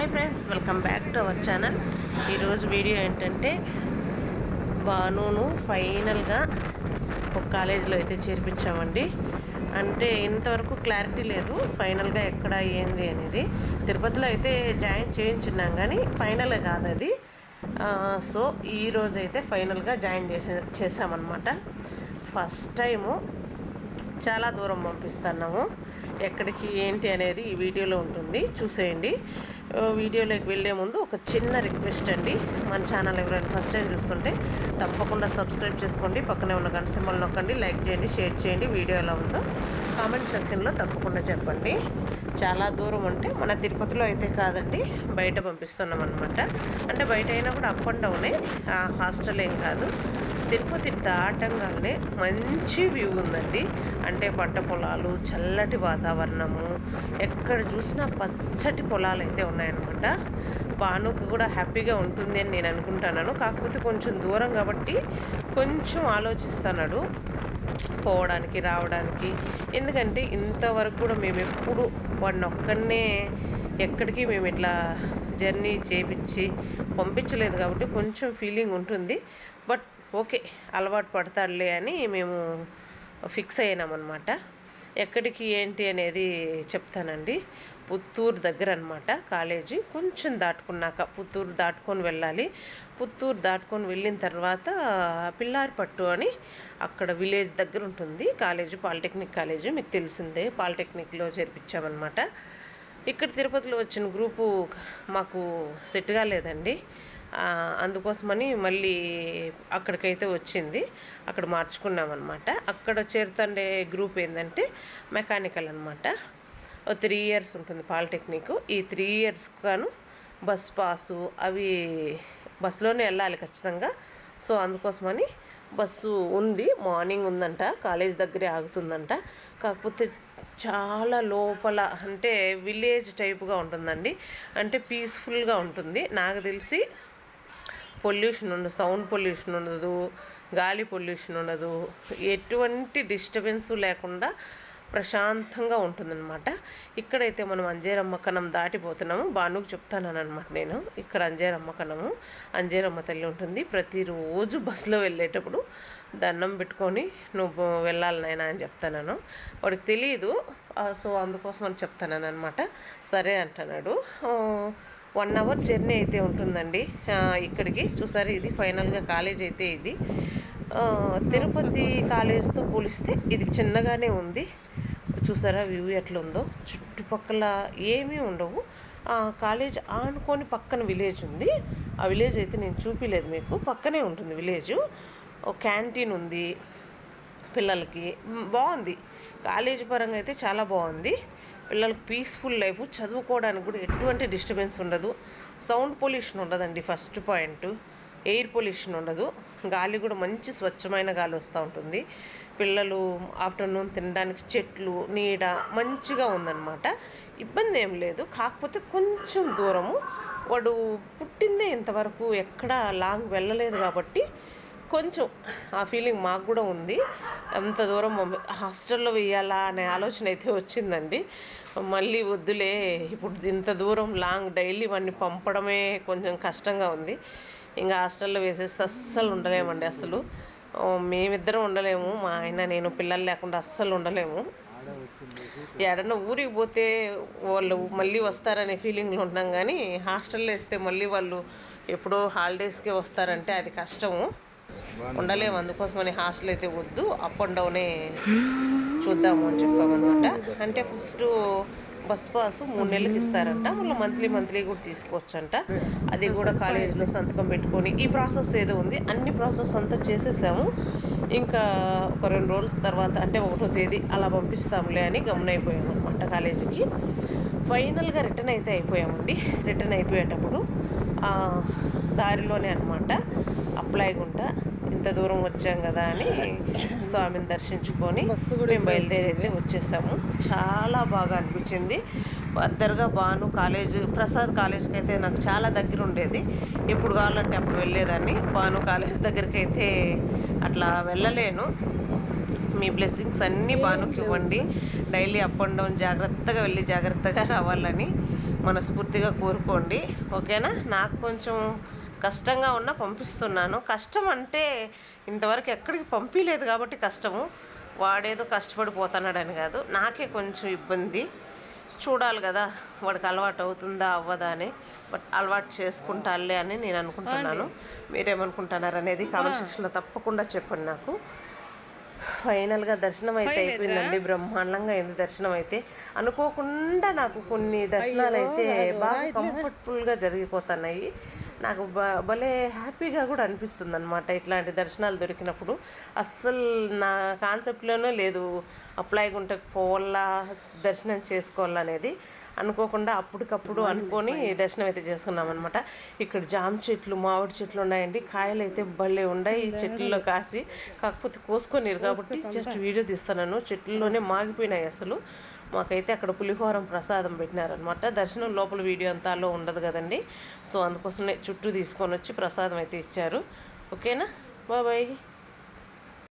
Hi friends welcome back to our channel. ఈరోజు video ఏంటంటే బానును ఫైనల్గా ఒక కాలేజీలో అయితే చేర్పించామండి. అంటే ఇంతవరకు క్లారిటీ లేదు ఫైనల్గా ఎక్కడ ఏంది అనేది. తిరుపతిలో అయితే జాయిన్ చేయించున్నాం కానీ ఫైనల్ కాదు అది. సో ఈరోజు అయితే ఫైనల్గా జాయిన్ చేసే చేసామన్నమాట ఫస్ట్ టైము చాలా దూరం పంపిస్తున్నాము. ఎక్కడికి ఏంటి అనేది ఈ వీడియోలో ఉంటుంది. చూసేయండి. వీడియోలోకి వెళ్ళే ముందు ఒక చిన్న రిక్వెస్ట్ అండి. మన ఛానల్ ఎవరైనా ఫస్ట్ టైం చూస్తుంటే తప్పకుండా సబ్స్క్రైబ్ చేసుకోండి. పక్కనే ఉన్న గంట సింబల్ నొక్కండి లైక్ చేయండి షేర్ చేయండి. వీడియో ఎలా ఉందో కామెంట్ సెక్షన్లో తప్పకుండా చెప్పండి. చాలా దూరం అంటే మన తిరుపతిలో అయితే కాదండి బయట పంపిస్తున్నాం అనమాట అంటే బయట అయినా కూడా అప్ అండ్ డౌనే. హాస్టల్ ఏం కాదు. తిరుపతి దాటంగానే మంచి వ్యూ ఉందండి. అంటే పంట పొలాలు చల్లటి వాతావరణము ఎక్కడ చూసినా పచ్చటి పొలాలు అయితే ఉన్నాయన్నమాట. బానుకు కూడా హ్యాపీగా ఉంటుంది అని నేను అనుకుంటున్నాను. కాకపోతే కొంచెం దూరం కాబట్టి కొంచెం ఆలోచిస్తున్నాడు పోవడానికి రావడానికి. ఎందుకంటే ఇంతవరకు కూడా మేము ఎప్పుడు వాడిని ఒక్కడనే ఎక్కడికి మేము ఇట్లా జర్నీ చేపించి పంపించలేదు కాబట్టి కొంచెం ఫీలింగ్ ఉంటుంది. బట్ ఓకే అలవాటు పడతాడులే అని మేము ఫిక్స్ అయినామన్నమాట. ఎక్కడికి ఏంటి అనేది చెప్తానండి. పుత్తూరు దగ్గర అనమాట కాలేజీ. కొంచెం దాటుకున్నాక పుత్తూరు దాటుకొని వెళ్ళాలి. పుత్తూరు దాటుకొని వెళ్ళిన తర్వాత పిల్లారిపట్టు అని అక్కడ విలేజ్ దగ్గర ఉంటుంది. College polytechnic college. మీకు తెలిసిందే పాలిటెక్నిక్లో చేర్పించామన్నమాట. ఇక్కడ తిరుపతిలో వచ్చిన గ్రూపు మాకు సెట్ కాలేదండి. అందుకోసమని మళ్ళీ అక్కడికైతే వచ్చింది. అక్కడ మార్చుకున్నామన్నమాట. అక్కడ చేరుతుండే గ్రూప్ ఏంటంటే మెకానికల్ అనమాట త్రీ ఇయర్స్ ఉంటుంది పాలిటెక్నిక్. ఈ త్రీ ఇయర్స్ గాను బస్ పాసు అవి బస్సులోనే వెళ్ళాలి ఖచ్చితంగా. సో అందుకోసమని బస్సు ఉంది. మార్నింగ్ ఉందంట. కాలేజ్ దగ్గరే ఆగుతుందంట. కాకపోతే చాలా లోపల అంటే విలేజ్ టైప్గా ఉంటుందండి. అంటే పీస్ఫుల్గా ఉంటుంది. నాకు తెలిసి పొల్యూషన్ ఉండదు సౌండ్ పొల్యూషన్ ఉండదు గాలి పొల్యూషన్ ఉండదు. ఎటువంటి డిస్టర్బెన్స్ లేకుండా ప్రశాంతంగా ఉంటుందన్నమాట. ఇక్కడైతే మనం అంజేరమ్మ కణం దాటిపోతున్నాము. భానుకి చెప్తాననమాట నేను. ఇక్కడ అంజేయరమ్మకణము అంజేరమ్మ తల్లి ఉంటుంది. ప్రతిరోజు బస్సులో వెళ్ళేటప్పుడు దండం పెట్టుకొని నువ్వు వెళ్ళాలి నాయన అని చెప్తాను వాడికి తెలియదు సో అందుకోసం అని చెప్తాను అనమాట సరే అంటున్నాడు. వన్ అవర్ జర్నీ అయితే ఉంటుందండి. ఇక్కడికి. చూసారు ఇది ఫైనల్గా కాలేజ్ అయితే ఇది. తిరుపతి కాలేజ్తో పోలిస్తే ఇది చిన్నగానే ఉంది. చూసారా వ్యూ ఎట్లా ఉందో చుట్టుపక్కల ఏమీ ఉండవు. ఆ కాలేజ్ ఆనుకొని పక్కన విలేజ్ ఉంది. ఆ విలేజ్ అయితే నేను చూపిలేదు మీకు. పక్కనే ఉంటుంది విలేజ్. ఒక క్యాంటీన్ ఉంది పిల్లలకి. బాగుంది. కాలేజీ పరంగా అయితే చాలా బాగుంది. పిల్లలకి పీస్ఫుల్ లైఫ్. చదువుకోవడానికి కూడా ఎటువంటి డిస్టర్బెన్స్ ఉండదు. సౌండ్ పొల్యూషన్ ఉండదండి ఫస్ట్ పాయింట్. ఎయిర్ పొల్యూషన్ ఉండదు. గాలి కూడా మంచి స్వచ్ఛమైన గాలి వస్తూ ఉంటుంది. పిల్లలు ఆఫ్టర్నూన్ తినడానికి చెట్లు నీడ మంచిగా ఉందన్నమాట. ఇబ్బంది ఏం లేదు. కాకపోతే కొంచెం దూరము. వాడు పుట్టిందే ఇంతవరకు ఎక్కడ లాంగ్ వెళ్ళలేదు కాబట్టి కొంచెం ఆ ఫీలింగ్ మాకు కూడా ఉంది. అంత దూరం హాస్టల్లో వేయాలా అనే ఆలోచన అయితే వచ్చిందండి. మళ్ళీ వద్దులే ఇప్పుడు ఇంత దూరం లాంగ్ డైలీ వాడిని పంపడమే కొంచెం కష్టంగా ఉంది. ఇంకా హాస్టల్లో వేసేస్తే అస్సలు ఉండలేమండి అసలు. మేమిద్దరం ఉండలేము. మా ఆయన నేను పిల్లలు లేకుండా అస్సలు ఉండలేము. ఎడన్నా ఊరికి పోతే వాళ్ళు మళ్ళీ వస్తారనే ఫీలింగ్లో ఉంటాం కానీ హాస్టల్లో వేస్తే మళ్ళీ వాళ్ళు ఎప్పుడో హాలిడేస్కే వస్తారంటే అది కష్టము. ఉండలేము. అందుకోసమని హాస్టల్ అయితే వద్దు. అప్ అండ్ డౌనే చూద్దాము అని చెప్పామన్నమాట. అంటే ఫస్ట్ బస్ పాస్ మూడు నెలలకు ఇస్తారంట. మళ్ళీ మంత్లీ మంత్లీ కూడా తీసుకోవచ్చంట. అది కూడా కాలేజీలో సంతకం పెట్టుకొని ఈ ప్రాసెస్ ఏదో ఉంది. అన్ని ప్రాసెస్ అంతా చేసేసాము. ఇంకా ఒక రెండు రోజుల తర్వాత అంటే ఒకటో తేదీ అలా పంపిస్తాంలే అని గమనైపోయాము అనమాట కాలేజీకి. ఫైనల్గా రిటర్న్ అయితే అయిపోయామండి. రిటర్న్ అయిపోయేటప్పుడు దారిలోనే అనమాట అప్లై గుంట. ఇంత దూరం వచ్చాం కదా అని స్వామిని దర్శించుకొని మేము బయలుదేరి వచ్చేసాము. చాలా బాగా అనిపించింది. ఫర్దర్గా బాను కాలేజ్ ప్రసాద్ కాలేజ్కి అయితే నాకు చాలా దగ్గర ఉండేది. ఎప్పుడు కావాలంటే అప్పుడు వెళ్ళేదాన్ని. బాను కాలేజ్ దగ్గరికి అయితే అట్లా వెళ్ళలేను. మీ బ్లెస్సింగ్స్ అన్నీ బానుకి ఇవ్వండి. డైలీ అప్ అండ్ డౌన్ జాగ్రత్తగా వెళ్ళి జాగ్రత్తగా రావాలని మనస్ఫూర్తిగా కోరుకోండి. ఓకేనా? నాకు కొంచెం కష్టంగా ఉన్నా పంపిస్తున్నాను. కష్టం అంటే ఇంతవరకు ఎక్కడికి పంపించలేదు కాబట్టి కష్టము. వాడేదో కష్టపడిపోతున్నాడని కాదు. నాకే కొంచెం ఇబ్బంది. చూడాలి కదా వాడికి అలవాటు అవుతుందా అవ్వదా అని. బట్ అలవాటు చేసుకుంటాలే అని నేను అనుకుంటున్నాను. మీరేమనుకుంటున్నారు అనేది కామెంట్ సెక్షన్లో తప్పకుండా చెప్పండి నాకు. ఫైనల్గా దర్శనం అయితే అయిపోయిందండి. బ్రహ్మాండంగా అయింది దర్శనం అయితే అనుకోకుండా నాకు కొన్ని దర్శనాలు అయితే బాగా కంఫర్టబుల్గా జరిగిపోతున్నాయి. నాకు బ భలే హ్యాపీగా కూడా అనిపిస్తుంది అనమాట ఇట్లాంటి దర్శనాలు దొరికినప్పుడు. అస్సలు నా కాన్సెప్ట్లోనే లేదు అప్లై గుంటకు పోవాలా దర్శనం చేసుకోవాలనేది. అనుకోకుండా అప్పటికప్పుడు అనుకొని దర్శనం అయితే చేసుకున్నాం అనమాట ఇక్కడ జామ చెట్లు మామిడి చెట్లు ఉన్నాయండి. కాయలు అయితే భలే ఉన్నాయి. ఈ చెట్లలో కాసి కాకపోతే కోసుకొనిరు కాబట్టి జస్ట్ వీడియో తీస్తున్నాను. చెట్లలోనే మాగిపోయినాయి అసలు. మాకైతే అక్కడ పులిహోరం ప్రసాదం పెట్టినారనమాట దర్శనం లోపల వీడియో అంతా అలో ఉండదు కదండి. సో అందుకోసమే చుట్టూ తీసుకొని వచ్చి ప్రసాదం అయితే ఇచ్చారు. ఓకేనా? బాయ్.